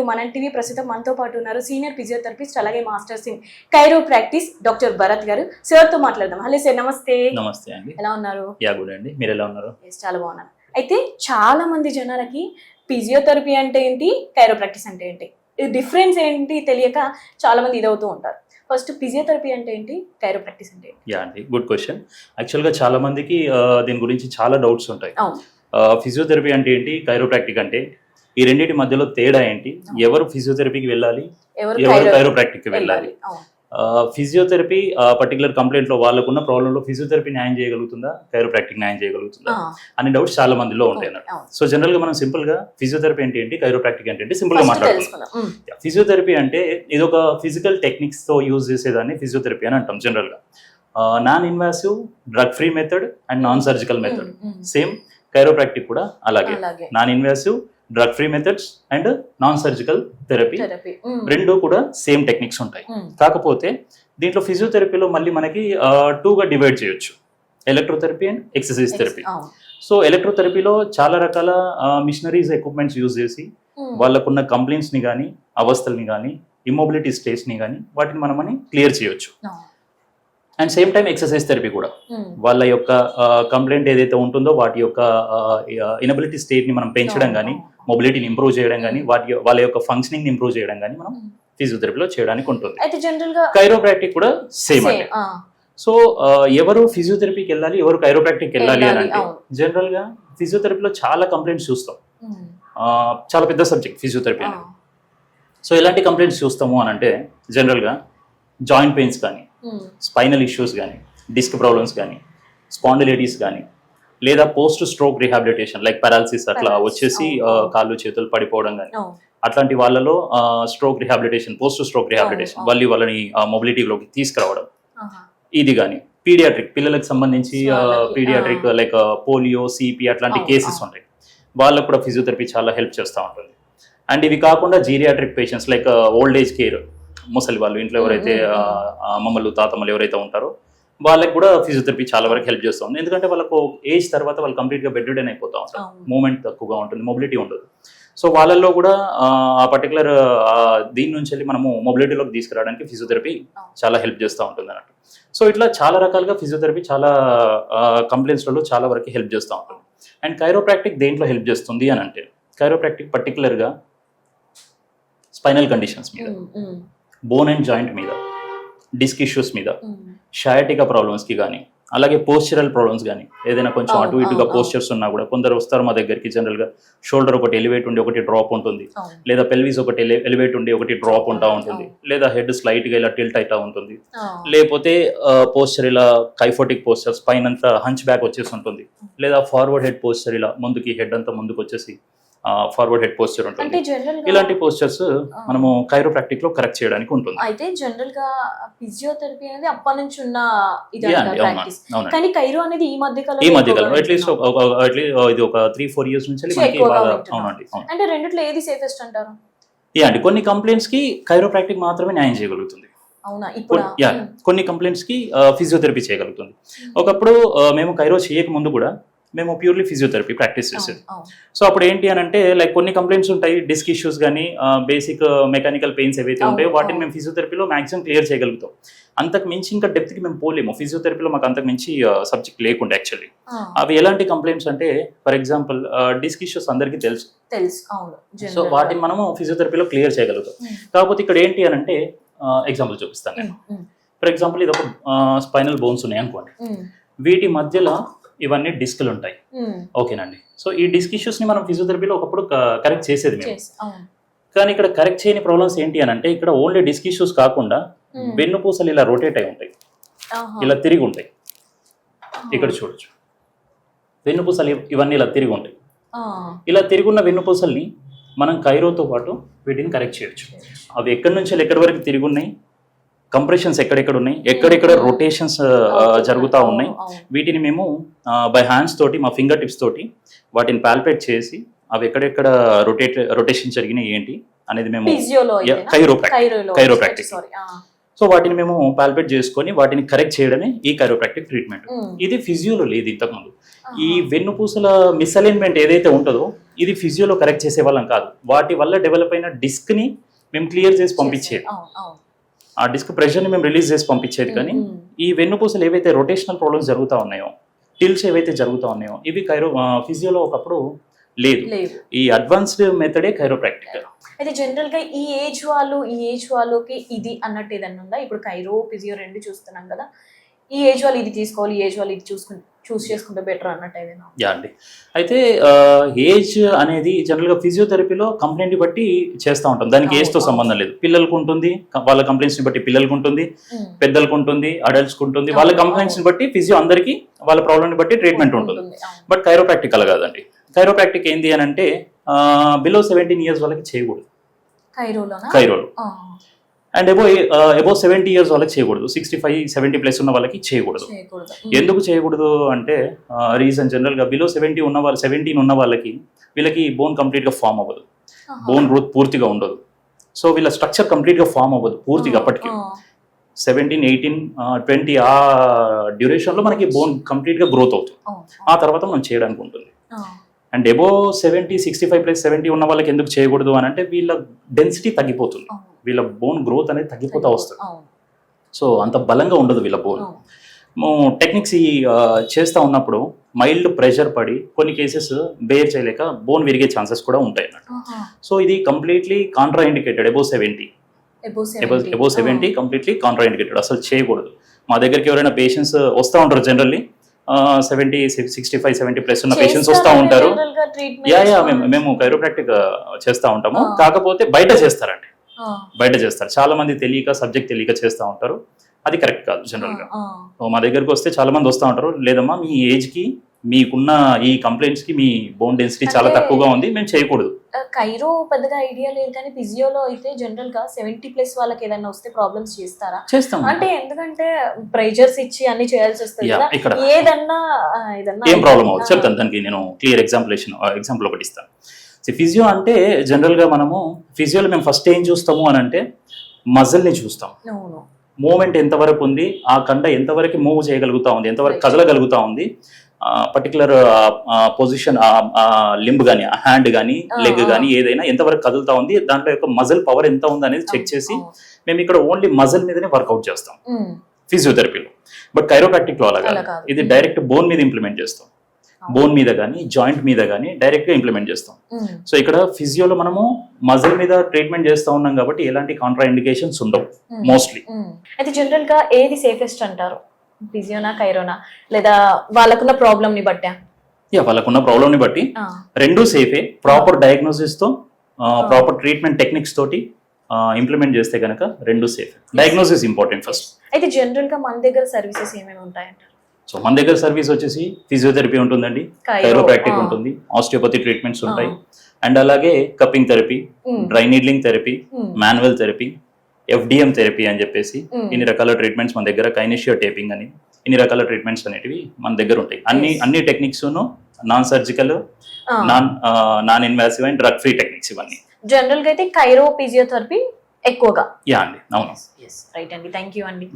To మన TV ప్రస్తుతం మనతో పాటు ఉన్నారు సీనియర్ ఫిజియోథెరపిస్ట్ అలాగే masters in chiro practice doctor Bharat garu. సార్తో మాట్లాడదాం. హలో సార్ నమస్తే. నమస్తే అండి. ఎలా ఉన్నారు? యా గుడ్ అండి. మీరు ఎలా ఉన్నారు? చాలా బాగున్నాను. అయితే చాలా మంది జనాలకి ఫిజియోథెరపీ అంటే ఏంటి? కైరో ప్రాక్టీస్ అంటే ఏంటి? డిఫరెన్స్ ఏంటి తెలియక చాలా మంది ఇదవుతూ ఉంటారు. ఫస్ట్ ఫిజియోథెరపీ అంటే ఏంటి? కైరో ప్రాక్టీస్ అంటే యా అండి గుడ్ క్వశ్చన్. యాక్చువల్గా చాలా మందికి దీని గురించి చాలా డౌట్స్ ఉంటాయి. ఫిజియోథెరపీ అంటే ఏంటి? కైరోప్రాక్టిక్ అంటే ఈ రెండింటి మధ్యలో తేడా ఏంటి? ఎవరు ఫిజియోథెరపీకి వెళ్ళాలి? ఎవరు కైరోప్రాక్టిక్కి వెళ్ళాలి? ఫిజియోథెరపీ పర్టికులర్ కంప్లైంట్లో వాళ్ళకున్న ప్రాబ్లంలో ఫిజియోథెరపీ న్యాయం చేయగలుగుతుందా? కైరోప్రాక్టిక్ న్యాయం చేయగలుగుతుందా? అనే డౌట్స్ చాలా మందిలో ఉంటాయి సో జనరల్గా మనం సింపుల్గా ఫిజియోథెరపీ అంటే ఏంటి? కైరోప్రాక్టిక్ అంటే ఏంటి? సింపుల్గా ఉమ్, ఫిజియోథెరపీ అంటే ఇది ఒక ఫిజికల్ టెక్నిక్స్తో యూజ్ చేసేదాన్ని ఫిజియోథెరపీ అని అంటాం జనరల్గా. Non invasive drug free method and non surgical method same chiropractic కూడా అలాగే. Non invasive drug free methods and non surgical therapy రెండు కూడా సేమ్ టెక్నిక్స్ ఉంటాయి. ఉమ్, కాకపోతే దీంట్లో ఫిజియోథెరపీలో మళ్ళీ మనకి టూగా డివైడ్ చేయొచ్చు. Electrotherapy and exercise therapy so ఎలక్ట్రోథెరపీలో చాలా రకాల మిషనరీస్ ఎక్విప్మెంట్స్ యూజ్ చేసి ఉమ్, వాళ్ళకున్న కంప్లైంట్స్ని కానీ అవస్థల్ని కానీ ఇమ్మొబిలిటీ స్టేజ్ని కానీ వాటిని మనమని క్లియర్ చేయొచ్చు. And same time exercise therapy కూడా. ఉమ్, వాళ్ళ యొక్క కంప్లైంట్ ఏదైతే ఉంటుందో వాటి యొక్క ఇనబిలిటీ స్టేట్ని మనం పెంచడం కానీ మొబిలిటీని ఇంప్రూవ్ చేయడం కానీ వాటి వాళ్ళ యొక్క ఫంక్షనింగ్ ఇంప్రూవ్ చేయడం కానీ మనం. ఫిజియోథెరపీలో చేయడానికి ఉంటుంది. కైరోప్రాక్టిక్ కూడా సేమ్ అండి. సో ఎవరు ఫిజియోథెరపీకి వెళ్ళాలి ఎవరు కైరోప్రాక్టిక్ వెళ్ళాలి అని అంటే. జనరల్గా ఫిజియోథెరపీలో చాలా కంప్లైంట్స్ చూస్తాం. ఆ, చాలా పెద్ద సబ్జెక్ట్ ఫిజియోథెరపీ సో ఎలాంటి కంప్లైంట్స్ చూస్తాము అని అంటే జనరల్గా జాయింట్ పెయిన్స్ కానీ స్పైనల్ ఇష్యూస్ కానీ డిస్క్ ప్రాబ్లమ్స్ కానీ స్పాండిలైటిస్ కానీ లేదా post stroke rehabilitation like paralysis అట్లా వచ్చేసి కాళ్ళు చేతులు పడిపోవడం కానీ అట్లాంటి వాళ్ళలో stroke rehabilitation post stroke rehabilitation అవును. మళ్ళీ వాళ్ళని మొబిలిటీలోకి తీసుకురావడం. ఇది కానీ పీడియాట్రిక్ పిల్లలకు సంబంధించి పీడియాట్రిక్. లైక్ పోలియో సిపి అట్లాంటి కేసెస్. ఉంటాయి. వాళ్ళకు కూడా ఫిజియోథెరపీ చాలా హెల్ప్ చేస్తూ ఉంటుంది. అండ్ ఇవి కాకుండా geriatric patients like old age care ముసలి వాళ్ళు ఇంట్లో ఎవరైతే అమ్మమ్మలు తాతమ్మలు ఎవరైతే ఉంటారో వాళ్ళకి కూడా ఫిజియోథెరపీ చాలా వరకు హెల్ప్ చేస్తుంది ఎందుకంటే వాళ్ళకు ఏజ్ తర్వాత వాళ్ళు కంప్లీట్గా బెడ్ రిడన్ అయిపోతూ ఉంటారు. మూమెంట్ తక్కువగా ఉంటుంది మొబిలిటీ ఉండదు. సో వాళ్ళల్లో కూడా ఆ, ఆ పర్టికులర్ దీని నుంచి వెళ్ళి మనము మొబిలిటీలోకి తీసుకురావడానికి ఫిజియోథెరపీ. చాలా హెల్ప్ చేస్తూ ఉంటుంది అన్నట్టు. సో ఇట్లా చాలా రకాలుగా ఫిజియోథెరపీ చాలా కంప్లైంట్స్లలో చాలా వరకు హెల్ప్ చేస్తూ ఉంటుంది. అండ్ కైరోప్రాక్టిక్ దేంట్లో హెల్ప్ చేస్తుంది అని అంటే కైరోప్రాక్టిక్ పర్టికులర్గా స్పైనల్ కండిషన్స్ మీద. బోన్ అండ్ జాయింట్ మీద డిస్క్ ఇష్యూస్ మీద షయాటికా ప్రాబ్లమ్స్కి కానీ అలాగే పోస్చరల్ ప్రాబ్లమ్స్ కానీ ఏదైనా కొంచెం అటు ఇటుగా పోస్చర్స్ ఉన్నా కూడా కొందరు వస్తారు మా దగ్గరికి జనరల్గా షోల్డర్ ఒకటి ఎలివేట్ ఉండి ఒకటి డ్రాప్ ఉంటుంది లేదా పెల్విస్ ఒకటి ఎలివేట్ ఉండి ఒకటి డ్రాప్ ఉంటా ఉంటుంది. లేదా హెడ్ స్లైట్గా ఇలా టిల్ట్ అవుతా ఉంటుంది. లేకపోతే పోస్చర్ ఇలా కైఫోటిక్ పోస్చర్ స్పైన్ అంతా హంచ్ బ్యాక్ వచ్చేసి ఉంటుంది లేదా ఫార్వర్డ్ హెడ్ పోస్చర్ ఇలా ముందుకి హెడ్ అంతా ముందుకు వచ్చేసి ఫార్వర్డ్ హెడ్ పోస్చర్ ఉంటుంది. ఇలాంటి పోస్చర్స్ మనము కైరోప్రాక్టిక్లో కరెక్ట్ చేయడానికి ఉంటుంది. అయితే జనరల్గా ఫిజియోథెరపీ అనేది అప్పటి నుంచి ఉన్న కానీ కైరో అనేది ఈ మధ్య కాలంలో ఈ మధ్య కాలం అట్లీస్ట్ ఇది ఒక త్రీ ఫోర్ ఇయర్స్ నుంచి. అవునండి అవును. అంటే రెండిట్లో ఏది సేఫెస్ట్ అంటారు? యా అండి కొన్ని కంప్లైంట్స్కి కైరోప్రాక్టిక్ మాత్రమే న్యాయం చేయగలుగుతుంది. కొన్ని కంప్లైంట్స్కి ఫిజియోథెరపీ చేయగలుగుతుంది. ఒకప్పుడు మేము కైరో చేయక ముందు కూడా మేము ప్యూర్లీ ఫిజియోథెరపీ ప్రాక్టీస్ చేసేది సో అప్పుడు ఏంటి అని అంటే లైక్ కొన్ని కంప్లైంట్స్ ఉంటాయి డిస్క్ ఇష్యూస్ కానీ బేసిక్ మెకానికల్ పెయిన్స్ ఏవైతే ఉంటాయో వాటిని. మేము ఫిజియోథెరపీలో మాక్సిమం క్లియర్ చేయగలుగుతాం. అంతకు మించి ఇంకా డెప్త్కి మేము పోలేము. ఫిజియోథెరపీలో మాకు అంతకు మించి సబ్జెక్ట్ లేకుండా యాక్చువల్లీ అవి ఎలాంటి కంప్లైంట్స్ అంటే ఫర్ ఎగ్జాంపుల్ డిస్క్ ఇష్యూస్ అందరికీ తెలుసు. సో. వాటిని మనము ఫిజియోథెరపీలో క్లియర్ చేయగలుగుతాం. కాకపోతే ఇక్కడ ఏంటి అని అంటే ఎగ్జాంపుల్ చూపిస్తాను నేను. ఫర్ ఎగ్జాంపుల్ ఇది ఒక స్పైనల్ బోన్స్ ఉన్నాయి అనుకోండి. వీటి మధ్యలో ఇవన్నీ డిస్క్లు ఉంటాయి. ఓకేనండి. సో ఈ డిస్క్ ఇష్యూస్ని మనం ఫిజియోథెరపీలో ఒకప్పుడు కరెక్ట్ చేసేది మేము. కానీ ఇక్కడ కరెక్ట్ చేయని ప్రాబ్లమ్స్ ఏంటి అని అంటే ఇక్కడ ఓన్లీ డిస్క్ ఇష్యూస్ కాకుండా వెన్నుపూసలు ఇలా రొటేట్ అయి ఉంటాయి. ఇలా తిరిగి ఉంటాయి. ఇక్కడ చూడొచ్చు. వెన్నుపూసలు ఇవ్- ఇవన్నీ ఇలా తిరిగి ఉంటాయి. ఇలా తిరుగున్న వెన్నుపూసల్ని మనం కైరోతో పాటు వీటిని కరెక్ట్ చేయొచ్చు. అవి ఎక్కడి నుంచి ఎక్కడి వరకు తిరిగి ఉన్నాయి కంప్రెషన్స్ ఎక్కడెక్కడ ఉన్నాయి? ఎక్కడెక్కడ రొటేషన్స్ అవును, జరుగుతూ అవును, ఉన్నాయి? అవును. వీటిని మేము బై హ్యాండ్స్ తోటి మా ఫింగర్ టిప్స్ తోటి వాటిని పాల్పేట్ చేసి అవి ఎక్కడెక్కడ రొటేట్ రొటేషన్ జరిగినాయి ఏంటి అనేది మేము. సారీ సో వాటిని మేము పాల్పేట్ చేసుకొని వాటిని కరెక్ట్ చేయడమే ఈ కైరోప్రాక్టిక్ ట్రీట్మెంట్ ఉమ్. ఇది ఫిజియోలో లేదు ఇంతకుముందు. ఈ వెన్నుపూసల మిస్అలైన్మెంట్ ఏదైతే ఉంటుందో ఇది ఫిజియోలో కరెక్ట్ చేసే వాళ్ళం కాదు. వాటి వల్ల డెవలప్ అయిన డిస్క్ని మేము క్లియర్ చేసి పంపించేది. అవును. ఆ డిస్క్ ప్రెషర్ని మేము రిలీజ్ చేసి పంపించేది కానీ ఈ వెన్నుపూసలు ఏవైతే రొటేషనల్ ప్రాబ్లమ్స్ జరుగుతూ ఉన్నాయో టిల్స్ ఏవైతే జరుగుతూ ఉన్నాయో ఇవి కైరో ఫిజియోలో ఒకప్పుడు లేదు. ఈ అడ్వాన్స్డ్ మెథడే కైరోప్రాక్టిక్ అయితే జనరల్గా ఈ ఏజ్ వాళ్ళు ఈ ఏజ్ వాళ్ళకి ఇది అన్నట్టు ఏదన్నా ఉందా? ఇప్పుడు కైరో ఫిజియో రెండు చూస్తున్నాం కదా. ఈ ఏజ్ వాళ్ళు ఇది తీసుకోవాలి ఈ ఏజ్ వాళ్ళు ఇది చూసుకుని చూస్ చేసుకుంటే బెటర్ అన్నట్టు ఏదైనా యా అండి. అయితే ఏజ్ అనేది జనరల్గా ఫిజియోథెరపీలో కంప్లైంట్ బట్టి చేస్తూ ఉంటాం. దానికి ఏజ్తో అవును. సంబంధం లేదు. పిల్లలకు ఉంటుంది వాళ్ళ కంప్లైంట్స్ని బట్టి పిల్లలకు ఉంటుంది. పెద్దలకు ఉంటుంది అడల్ట్స్కి ఉంటుంది. వాళ్ళ కంప్లైంట్స్ని బట్టి ఫిజియో అందరికీ వాళ్ళ ప్రాబ్లమ్ని బట్టి ట్రీట్మెంట్ ఉంటుంది. బట్ కైరోప్రాక్టిక్ అలా కాదండి. కైరోప్రాక్టిక్ ఏంది అని అంటే బిలో సెవెంటీన్ ఇయర్స్ వాళ్ళకి చేయకూడదు. కైరోలో ఆ, and above above seventy years వాళ్ళకి చేయకూడదు. సిక్స్టీ ఫైవ్ సెవెంటీ ప్లస్ ఉన్న వాళ్ళకి చేయకూడదు. ఎందుకు చేయకూడదు అంటే రీజన్ జనరల్గా బిలో సెవెంటీ ఉన్న వాళ్ళు సెవెంటీన్ ఉన్న వాళ్ళకి వీళ్ళకి బోన్ కంప్లీట్గా ఫామ్ అవ్వదు. బోన్ గ్రోత్ పూర్తిగా ఉండదు. సో వీళ్ళ స్ట్రక్చర్ కంప్లీట్గా ఫామ్ అవ్వదు పూర్తిగా అప్పటికి. సెవెంటీన్ ఎయిటీన్ ట్వంటీ ఆ డ్యూరేషన్లో మనకి బోన్ కంప్లీట్గా గ్రోత్ అవుతుంది. ఆ తర్వాత మనం చేయడానికి ఉంటుంది. And above seventy sixty five plus seventy ఉన్న వాళ్ళకి ఎందుకు చేయకూడదు అని అంటే వీళ్ళ డెన్సిటీ తగ్గిపోతుంది. వీళ్ళ బోన్ గ్రోత్ అనేది తగ్గిపోతూ వస్తుంది. సో అంత బలంగా ఉండదు వీళ్ళ బోన్. టెక్నిక్స్ ఈ చేస్తా ఉన్నప్పుడు మైల్డ్ ప్రెషర్ పడి కొన్ని కేసెస్ బేర్ చేయలేక బోన్ విరిగే ఛాన్సెస్ కూడా ఉంటాయి అన్నట్టు. సో ఇది completely contraindicated above seventy above 70. Above seventy completely contraindicated అసలు చేయకూడదు. మా దగ్గరికి ఎవరైనా పేషెంట్స్ వస్తూ ఉంటారు generally seventy sixty five seventy plus ఉన్న పేషెంట్స్ వస్తూ ఉంటారు? యా యా మేము మేము కైరోప్రాక్టిక్ చేస్తూ ఉంటాము. కాకపోతే బయట చేస్తారండి. బయట చేస్తారు. చాలా మంది తెలియక సబ్జెక్ట్ తెలియక చేస్తూ ఉంటారు. అది కరెక్ట్ కాదు జనరల్గా. ఆ, సో మా దగ్గరకు వస్తే చాలా మంది వస్తూ ఉంటారు. లేదమ్మా మీ ఏజ్కి మీకున్న ఈ కంప్లైంట్స్కి మీ బోన్ డెన్సిటీ చాలా తక్కువగా ఉంది మేము చేయకూడదు. కైరో పెద్దగా ఐడియా లేదు కానీ ఫిజియోలో అయితే జనరల్గా సెవెంటీ ప్లస్ వాళ్ళకి ఏదైనా వస్తే ప్రాబ్లమ్స్ చేస్తారా? చేస్తాం. అంటే ఎందుకంటే ప్రెజర్స్ ఇచ్చి అన్ని చేయాల్సి వస్తుంది కదా. ఏదన్నా ఏం ప్రాబ్లం ఆ, అవుతుంది చెప్తాను దానికి నేను క్లియర్ ఎగ్జాంపులేషన్ ఎగ్జాంపుల్ ఒకటి ఇస్తాను. ఫిజియో అంటే జనరల్గా మనము ఫిజియోలో మేము ఫస్ట్ ఏం చూస్తాము అని అంటే మజిల్ని చూస్తాం. మూమెంట్ ఎంతవరకు ఉంది? ఆ కండ ఎంతవరకు మూవ్ చేయగలుగుతా ఉంది? ఎంతవరకు. కదలగలుగుతా ఉంది? పర్టికులర్ పొజిషన్ లింబ్ కానీ హ్యాండ్ కానీ లెగ్. కానీ ఏదైనా ఎంతవరకు కదులుతా ఉంది? దాంట్లో యొక్క మజిల్ పవర్ ఎంత ఉంది అనేది చెక్ చేసి. మేము ఇక్కడ ఓన్లీ మజిల్ మీదనే వర్కౌట్ చేస్తాం. ఫిజియోథెరపీలో బట్ కైరోప్రాక్టిక్లో అలా అలా కాదు. కాదు. ఇది డైరెక్ట్ బోన్ మీద ఇంప్లిమెంట్ చేస్తాం. బోన్ మీద కానీ జాయింట్ మీద కానీ డైరెక్ట్గా ఇంప్లిమెంట్ చేస్తాం. సో ఇక్కడ ఫిజియోలో మనము మజిల్ మీద ట్రీట్మెంట్ చేస్తూ ఉన్నాం కాబట్టి ఎలాంటి కాంట్రా ఇండికేషన్స్ ఉండవు మోస్ట్లీ. అయితే జనరల్గా ఏది సేఫెస్ట్ అంటారు? ఫిజియోనా కైరోనా? లేదా వాళ్ళకున్న ప్రాబ్లమ్ని బట్టా? యా వాళ్ళకున్న ప్రాబ్లమ్ని బట్టి రెండు సేఫే. ప్రాపర్ డయాగ్నోసిస్తో ప్రాపర్ ట్రీట్మెంట్ టెక్నిక్స్ తోటి ఇంప్లిమెంట్ చేస్తే కనుక రెండు సేఫ్. Diagnosis important first. అయితే జనరల్గా మన దగ్గర సర్వీసెస్ ఏమేమి ఉంటాయంటారు సో మన దగ్గర సర్వీస్ వచ్చేసి ఫిజియోథెరపీ ఉంటుందండి కైరో, కైరోప్రాక్టిక్ ఉంటుంది ఆస్టియోపతి ట్రీట్మెంట్స్ ఉంటాయి. అండ్ అలాగే cupping therapy dry needling therapy manual therapy FDM therapy అని చెప్పేసి. ఇన్ని రకాల ట్రీట్మెంట్స్ మన దగ్గర కైనేషియా టేపింగ్ అని ఇన్ని రకాల ట్రీట్మెంట్స్ అనేటివి మన దగ్గర ఉంటాయి. అన్ని. అన్ని techniques non surgical. Non non invasive and drug free techniques ఇవన్నీ. జనరల్గా అయితే కైరో ఫిజియోథెరపీ ఎక్కువగా. యా అండి అవును. రైట్ అండి. థ్యాంక్ యూ అండి.